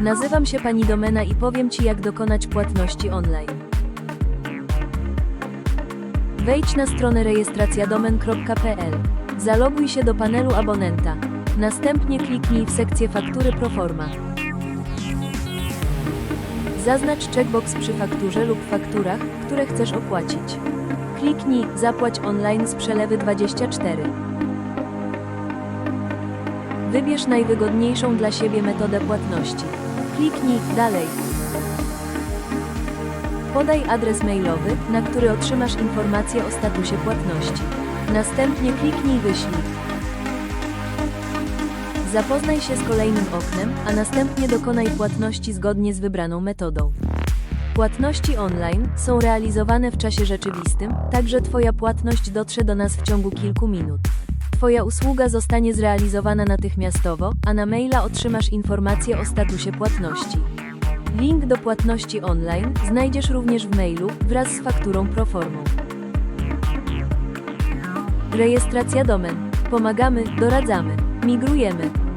Nazywam się pani Domena i powiem ci jak dokonać płatności online. Wejdź na stronę rejestracjadomen.pl. Zaloguj się do panelu abonenta. Następnie kliknij w sekcję faktury proforma. Zaznacz checkbox przy fakturze lub fakturach, które chcesz opłacić. Kliknij Zapłać online z przelewy 24. Wybierz najwygodniejszą dla siebie metodę płatności. Kliknij Dalej. Podaj adres mailowy, na który otrzymasz informację o statusie płatności. Następnie kliknij Wyślij. Zapoznaj się z kolejnym oknem, a następnie dokonaj płatności zgodnie z wybraną metodą. Płatności online są realizowane w czasie rzeczywistym, także Twoja płatność dotrze do nas w ciągu kilku minut. Twoja usługa zostanie zrealizowana natychmiastowo, a na maila otrzymasz informację o statusie płatności. Link do płatności online znajdziesz również w mailu wraz z fakturą proformą. Rejestracja domen. Pomagamy, doradzamy, migrujemy.